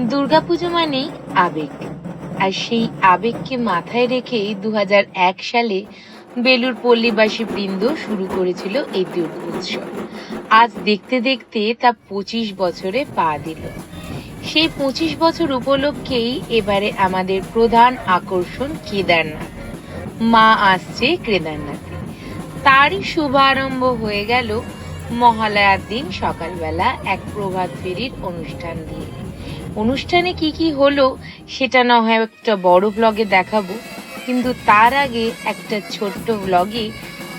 দুর্গাপুজো মানেই আবেগ। আর সেই আবেগকে মাথায় রেখেই দু হাজার এক সালে বেলুর পল্লীবাসী বৃন্দ শুরু করেছিল এই দুর্গা উৎসব। আজ দেখতে দেখতে তা পঁচিশ বছরে পা দিল। সেই পঁচিশ বছর উপলক্ষেই এবারে আমাদের প্রধান আকর্ষণ কেদারনাথ। মা আসছে কেদারনাথে। তারই শুভারম্ভ হয়ে গেল মহালয়ার দিন সকালবেলা এক প্রভাত ফেরির অনুষ্ঠান দিয়ে। অনুষ্ঠানে কি কি হলো, সেটা না হয় একটা বড় ব্লগে দেখাবো। কিন্তু তার আগে একটা ছোট্ট ব্লগে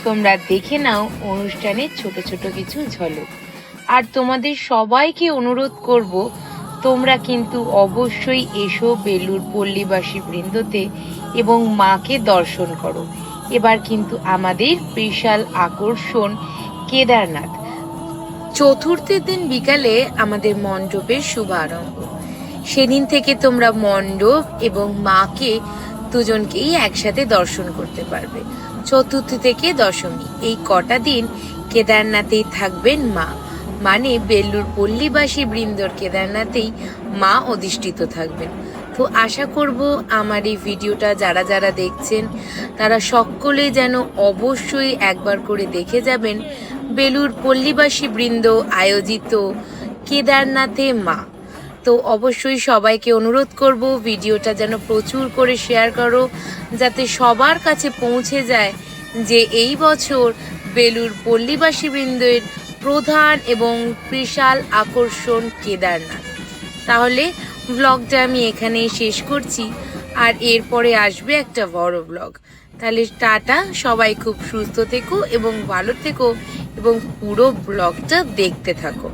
তোমরা দেখে নাও অনুষ্ঠানের ছোট ছোট কিছু ঝলক। আর তোমাদের সবাইকে অনুরোধ করব, তোমরা কিন্তু অবশ্যই এসো বেলুর পল্লীবাসী বৃন্দতে এবং মাকে দর্শন করো। এবার কিন্তু আমাদের বিশাল আকর্ষণ কেদারনাথ। চতুর্থের দিন বিকালে আমাদের মণ্ডপের শুভারম্ভ সেদিন থেকে তোমরা মণ্ডপ এবং মাকে দুজনকেই একসাথে দর্শন করতে পারবে। চতুর্থ থেকে দশমী, এই কটা দিন কেদারনাথেই থাকবেন মা। মানে বেল্লুর পল্লীবাসী বৃন্দর কেদারনাথেই মা অধিষ্ঠিত থাকবেন। তো আশা করব আমার এই ভিডিওটা যারা যারা দেখছেন, তারা সকলে যেন অবশ্যই একবার করে দেখে যাবেন বেলুর পল্লীবাসী বৃন্দ আয়োজিত কেদারনাথে মা। তো অবশ্যই সবাইকে অনুরোধ করব, ভিডিওটা যেন প্রচুর করে শেয়ার করো, যাতে সবার কাছে পৌঁছে যায় যে এই বছর বেলুর পল্লীবাসী বৃন্দের প্রধান এবং বিশাল আকর্ষণ কেদারনাথ। তাহলে ব্লগটা আমি এখানেই শেষ করছি। আর এরপরে আসবে একটা বড় ব্লগ। তাহলে টাটা, সবাই খুব সুস্থ থেকো এবং ভালো থেকো এবং পুরো ব্লগটা দেখতে থাকো।